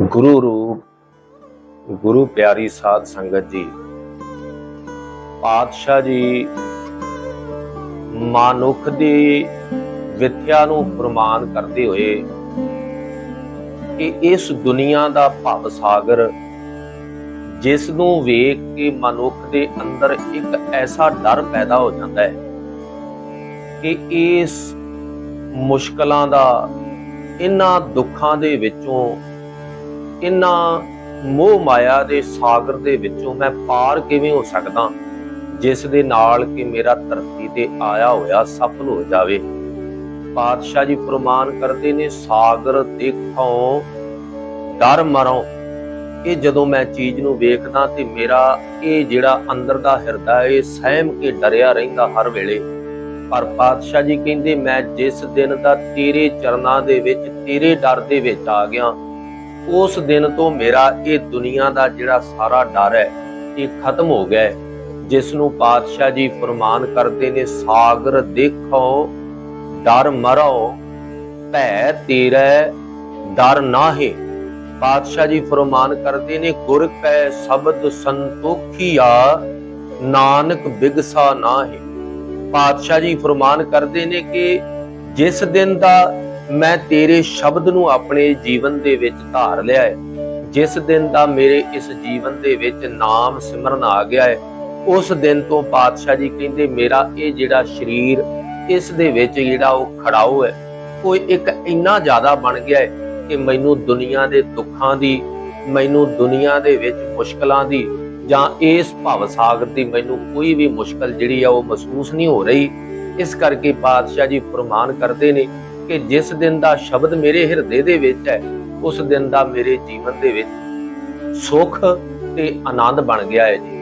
ਗੁਰੂ ਰੂਪ, ਗੁਰੂ ਪਿਆਰੀ ਸਾਧ ਸੰਗਤ ਜੀ, ਪਾਤਸ਼ਾਹ ਜੀ ਮਨੁੱਖ ਦੀ ਵਿਥਿਆ ਨੂੰ ਪ੍ਰਮਾਨ ਕਰਦੇ ਹੋਏ ਕਿ ਇਸ ਦੁਨੀਆ ਦਾ ਭਵ ਸਾਗਰ, ਜਿਸ ਨੂੰ ਵੇਖ ਕੇ ਮਨੁੱਖ ਦੇ ਅੰਦਰ ਇੱਕ ਐਸਾ ਡਰ ਪੈਦਾ ਹੋ ਜਾਂਦਾ ਹੈ ਕਿ ਇਸ ਮੁਸ਼ਕਲਾਂ ਦਾ ਇਹਨਾਂ ਦੁੱਖਾਂ ਦੇ ਵਿੱਚੋਂ ਇਹਨਾਂ ਮੋਹ ਮਾਇਆ ਦੇ ਸਾਗਰ ਦੇ ਵਿੱਚੋਂ ਮੈਂ ਪਾਰ ਕਿਵੇਂ ਹੋ ਸਕਦਾ? ਜਿਸ ਦੇ ਨਾਲ ਕਿ ਮੇਰਾ ਧਰਤੀ ਤੇ ਆਇਆ ਹੋਇਆ ਸਫਲ ਹੋ ਜਾਵੇ। ਪਾਤਸ਼ਾਹ ਜੀ ਫਰਮਾਨ ਕਰਦੇ ਨੇ, ਸਾਗਰ ਦੇਖੋ, ਡਰ ਮਰੋ। ਇਹ ਜਦੋਂ ਮੈਂ ਚੀਜ਼ ਨੂੰ ਵੇਖਦਾ ਤੇ ਮੇਰਾ ਇਹ ਜਿਹੜਾ ਅੰਦਰ ਦਾ ਹਿਰਦਾ ਇਹ ਸਹਿਮ ਕੇ ਡਰਿਆ ਰਹਿੰਦਾ ਹਰ ਵੇਲੇ। ਪਰ ਪਾਤਸ਼ਾਹ ਜੀ ਕਹਿੰਦੇ, ਮੈਂ ਜਿਸ ਦਿਨ ਦਾ ਤੇਰੇ ਚਰਨਾਂ ਦੇ ਵਿੱਚ, ਤੇਰੇ ਡਰ ਦੇ ਵਿੱਚ ਆ ਗਿਆ ਉਸ ਦਿਨ ਤੋਂ ਮੇਰਾ ਇਹ ਦੁਨੀਆ ਦਾ ਜਿਹੜਾ ਸਾਰਾ ਡਰ ਹੈ, ਇਹ ਖਤਮ ਹੋ ਗਿਆ ਹੈ। ਜਿਸ ਨੂੰ ਪਾਤਸ਼ਾਹ ਜੀ ਫਰਮਾਨ ਕਰਦੇ ਨੇ, ਸਾਗਰ ਦੇਖੋ, ਡਰ ਮਰੋ, ਭੈ ਤੇਰੇ, ਡਰ ਨਾਹੀ। ਪਾਤਸ਼ਾਹ ਜੀ ਫਰਮਾਨ ਕਰਦੇ ਨੇ, ਗੁਰ ਕੈ ਸ਼ਬਦ ਸੰਤੋਖੀਆ, ਨਾਨਕ ਬਿਗਸਾ ਨਾਹੀ। ਪਾਤਸ਼ਾਹ ਜੀ ਫਰਮਾਨ ਕਰਦੇ ਨੇ ਕਿ ਜਿਸ ਦਿਨ ਦਾ ਮੈਂ ਤੇਰੇ ਸ਼ਬਦ ਨੂੰ ਆਪਣੇ ਜੀਵਨ ਦੇ ਵਿੱਚ ਧਾਰ ਲਿਆ ਹੈ ਜਿਸ ਦਿਨ ਦਾ ਮੇਰੇ ਇਸ ਜੀਵਨ ਦੇ ਵਿੱਚ ਨਾਮ ਸਿਮਰਨ ਆ ਗਿਆ ਹੈ ਉਸ ਦਿਨ ਤੋਂ ਪਾਤਸ਼ਾਹ ਜੀ ਕਹਿੰਦੇ, ਮੇਰਾ ਇਹ ਜਿਹੜਾ ਸਰੀਰ, ਇਸ ਦੇ ਵਿੱਚ ਜਿਹੜਾ ਉਹ ਖੜਾਓ ਹੈ ਉਹ ਇੱਕ ਇੰਨਾ ਜ਼ਿਆਦਾ ਬਣ ਗਿਆ ਹੈ ਕਿ ਮੈਨੂੰ ਦੁਨੀਆ ਦੇ ਦੁੱਖਾਂ ਦੀ, ਮੈਨੂੰ ਦੁਨੀਆ ਦੇ ਵਿੱਚ ਮੁਸ਼ਕਲਾਂ ਦੀ ਜਾਂ ਇਸ ਭਵ ਸਾਗਰ ਦੀ ਮੈਨੂੰ ਕੋਈ ਵੀ ਮੁਸ਼ਕਲ ਜਿਹੜੀ ਆ ਉਹ ਮਹਿਸੂਸ ਨਹੀਂ ਹੋ ਰਹੀ। ਇਸ ਕਰਕੇ ਪਾਤਸ਼ਾਹ ਜੀ ਫਰਮਾਨ ਕਰਦੇ ਨੇ ਕਿ ਜਿਸ ਦਿਨ ਦਾ ਸ਼ਬਦ ਮੇਰੇ ਹਿਰਦੇ ਦੇ ਵਿੱਚ ਹੈ, ਉਸ ਦਿਨ ਦਾ ਮੇਰੇ ਜੀਵਨ ਦੇ ਵਿੱਚ ਸੁੱਖ ਤੇ ਆਨੰਦ ਬਣ ਗਿਆ ਹੈ ਜੀ।